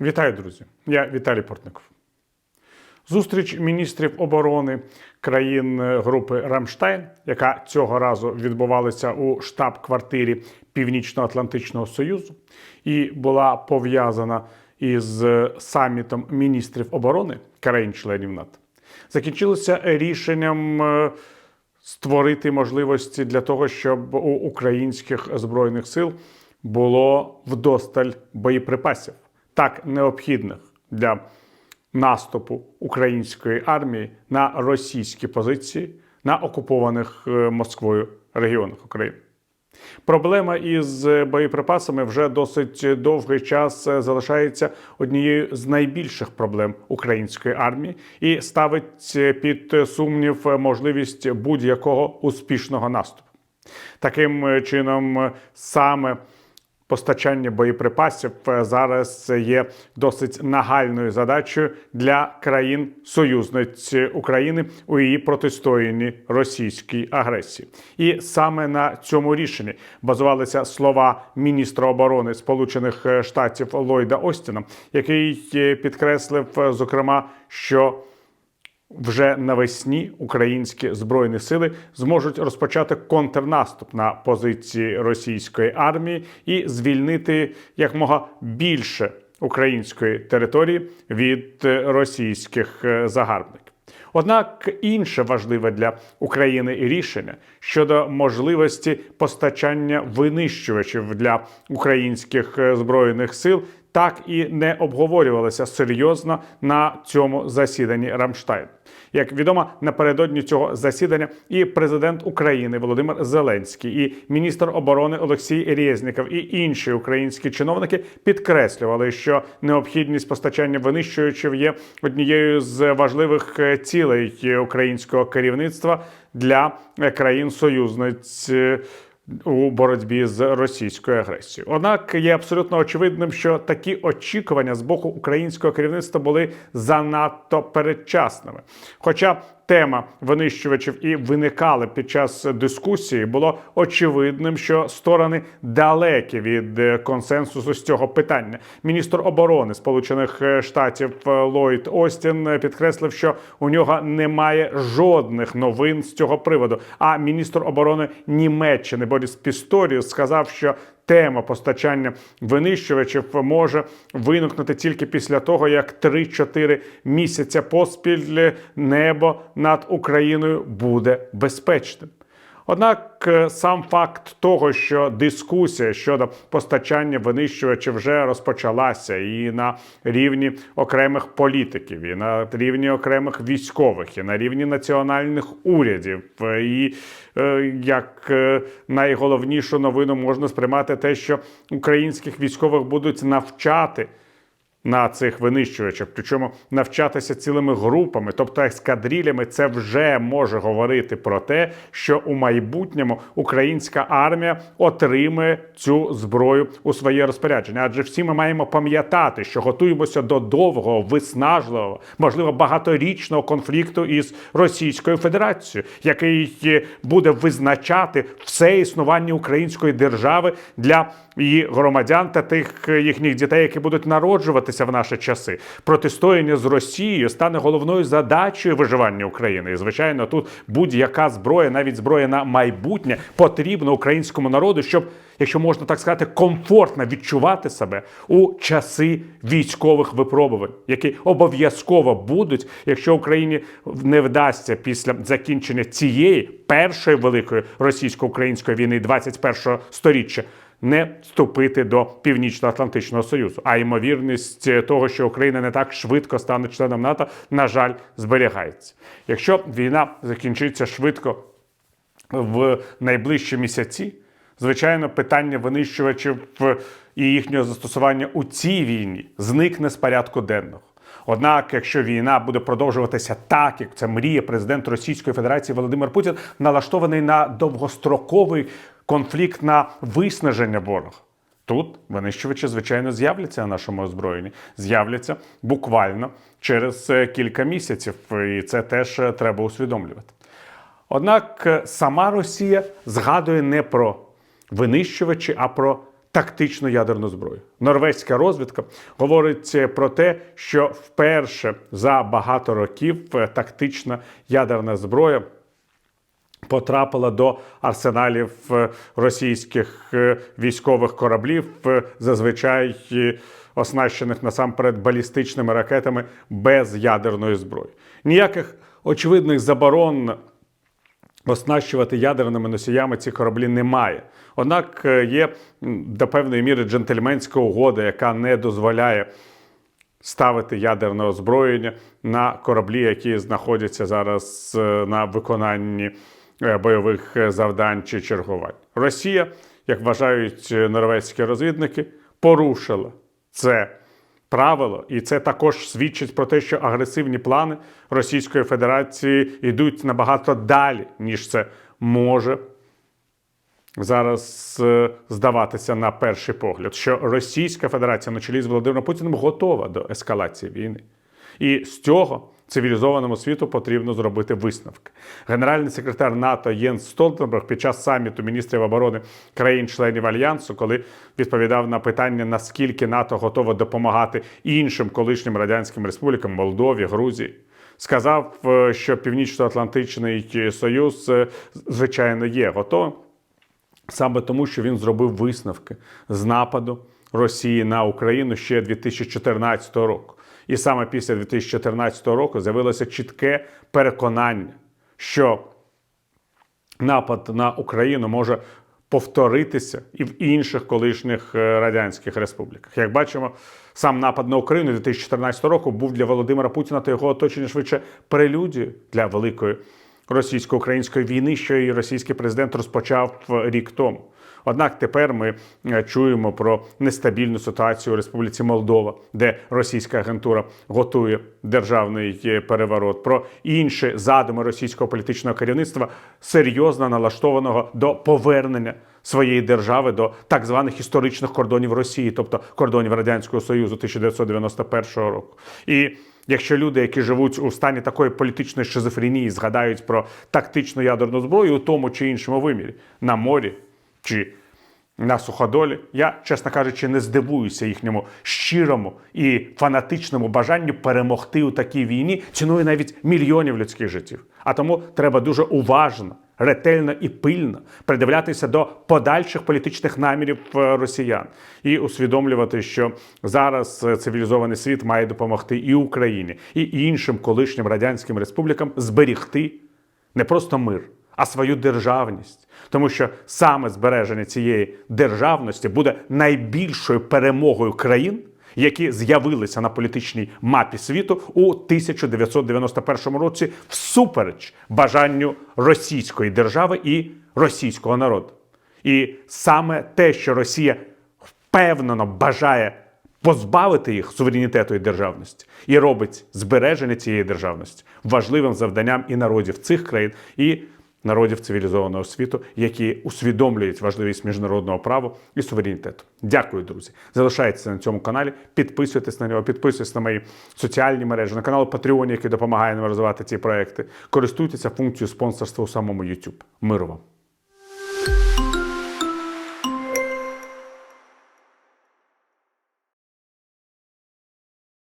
Вітаю, друзі! Я Віталій Портников. Зустріч міністрів оборони країн е, групи Рамштайн, яка цього разу відбувалася у штаб-квартирі Північно-Атлантичного Союзу, і була пов'язана із е, самітом міністрів оборони країн-членів НАТО, закінчилася рішенням е, створити можливості для того, щоб у українських збройних сил було вдосталь боєприпасів, так необхідних для наступу української армії на російські позиції на окупованих е, Москвою регіонах України. Проблема із боєприпасами вже досить довгий час е, залишається однією з найбільших проблем української армії і ставить е, під сумнів можливість будь-якого успішного наступу. Таким чином, саме постачання боєприпасів е, зараз є досить нагальною задачею для країн союзниць України у її протистоянні російській агресії. І саме на цьому рішенні базувалися слова міністра оборони Сполучених Штатів Ллойда Остіна, який е, підкреслив, е, зокрема, що вже навесні українські збройні сили зможуть розпочати контрнаступ на позиції російської армії і звільнити якмога більше української території від е, російських е, загарбників. Однак інше важливе для України рішення щодо можливості постачання винищувачів для українських е, збройних сил так і не обговорювалося серйозно на цьому засіданні Рамштайн. Як відомо, напередодні цього засідання і президент України Володимир Зеленський, і міністр оборони Олексій Резніков, і інші українські чиновники підкреслювали, що необхідність постачання винищувачів є однією з важливих е, цілей українського керівництва для е, країн союзниць. У боротьбі з російською агресією. Однак є абсолютно очевидним, що такі очікування з боку українського керівництва були занадто передчасними. Хоча тема винищувачів і виникали під час дискусії, було очевидним, що сторони далекі від е, консенсусу з цього питання. Міністр оборони Сполучених Штатів е, Ллойд Остін е, підкреслив, що у нього немає жодних новин з цього приводу. А міністр оборони Німеччини Боріс Пісторіус сказав, що Тема постачання винищувачів може виникнути тільки після того, як 3-4 місяця поспіль небо над Україною буде безпечним. Однак е, сам факт того, що дискусія щодо постачання винищувачів вже розпочалася і на рівні окремих політиків, і на рівні окремих військових, і на рівні національних урядів, е, і е, як найголовнішу новину можна сприймати те, що українських військових будуть навчати на цих винищувачах, причому навчатися цілими групами, тобто ескадрілями, це вже може говорити про те, що у майбутньому українська армія отримає цю зброю у своє розпорядження. Адже всі ми маємо пам'ятати, що готуємося до довгого, виснажливого, можливо, багаторічного конфлікту із Російською Федерацією, який буде визначати все існування української держави для її громадян та тих їхніх дітей, які будуть народжуватися в наші часи. Протистояння з Росією стане головною задачею виживання України. І звичайно, тут будь-яка зброя, навіть зброя на майбутнє, потрібна українському народу, щоб, якщо можна так сказати, комфортно відчувати себе у часи військових випробувань, які обов'язково будуть, якщо Україні не вдасться після закінчення цієї першої великої російсько-української війни 21-го сторіччя не вступити до Північно-Атлантичного Союзу. А ймовірність того, що Україна не так швидко стане членом НАТО, на жаль, зберігається. Якщо війна закінчиться швидко в найближчі місяці, звичайно, питання винищувачів і їхнього застосування у цій війні зникне з порядку денного. Однак, якщо війна буде продовжуватися так, як це мріє президент Російської Федерації Володимир Путін, налаштований на довгостроковий конфлікт на виснаження ворога. Тут винищувачі, звичайно, з'являться на нашому озброєнні, з'являться буквально через е, кілька місяців, і це теж е, треба усвідомлювати. Однак е, сама Росія згадує не про винищувачі, а про тактичну ядерну зброю. Норвезька розвідка говорить про те, що вперше за багато років тактична ядерна зброя потрапила до арсеналів е, російських е, військових кораблів, е, зазвичай оснащених насамперед балістичними ракетами без ядерної зброї. Ніяких очевидних заборон оснащувати ядерними носіями ці кораблі немає. Однак є до певної міри джентльменська угода, яка не дозволяє ставити ядерне озброєння на кораблі, які знаходяться зараз на виконанні бойових е, завдань чи чергувань. Росія, як вважають е, норвезькі розвідники, порушила це правило, і це також свідчить про те, що агресивні плани Російської Федерації йдуть набагато далі, ніж це може зараз е, здаватися на перший погляд, що Російська Федерація на чолі з Володимиром Путіним готова до ескалації війни. І з цього цивілізованому світу потрібно зробити висновки. Генеральний секретар НАТО Єнс Столтенберг під час саміту міністрів оборони країн-членів альянсу, коли відповідав на питання, наскільки НАТО готове допомагати іншим колишнім радянським республікам Молдові, Грузії. Сказав, е, що Північно-Атлантичний Союз, е, звичайно, є готовим, саме тому, що він зробив висновки з нападу Росії на Україну ще 2014 року. І саме після 2014 року з'явилося чітке переконання, що напад на Україну може повторитися і в інших колишніх е, радянських республіках. Як бачимо, сам напад на Україну 2014 року був для Володимира Путіна та його оточення швидше прелюдією для великої російсько-української війни, що і російський президент розпочав е, рік тому. Однак тепер ми е, чуємо про нестабільну ситуацію у Республіці Молдова, де російська агентура готує державний е, переворот, про інші задуми російського політичного керівництва, серйозно налаштованого до повернення своєї держави до так званих історичних кордонів Росії, тобто кордонів Радянського Союзу 1991 року. І Якщо люди, які живуть у стані такої політичної шизофренії, згадають про тактичну ядерну зброю у тому чи іншому вимірі на морі чи на суходолі, я, чесно кажучи, не здивуюся їхньому щирому і фанатичному бажанню перемогти у такій війні ціною навіть мільйонів людських життів. А тому треба дуже уважно, ретельно і пильно придивлятися до подальших політичних намірів е, росіян і усвідомлювати, що зараз е, цивілізований світ має допомогти і Україні, і іншим колишнім радянським республікам зберігти не просто мир, а свою державність. Тому що саме збереження цієї державності буде найбільшою перемогою країн, які з'явилися на політичній мапі світу у 1991 році всупереч бажанню російської держави і російського народу. І саме те, що Росія впевнено бажає позбавити їх суверенітету і державності, і робить збереження цієї державності важливим завданням і народів цих країн, і народів цивілізованого світу, які усвідомлюють важливість міжнародного права і суверенітету. Дякую, друзі. Залишайтеся на цьому каналі, підписуйтесь на нього, підписуйтесь на мої соціальні мережі, на канал Patreon, який допомагає нам розвивати ці проекти. Користуйтеся функцією спонсорства у самому YouTube. Миру вам!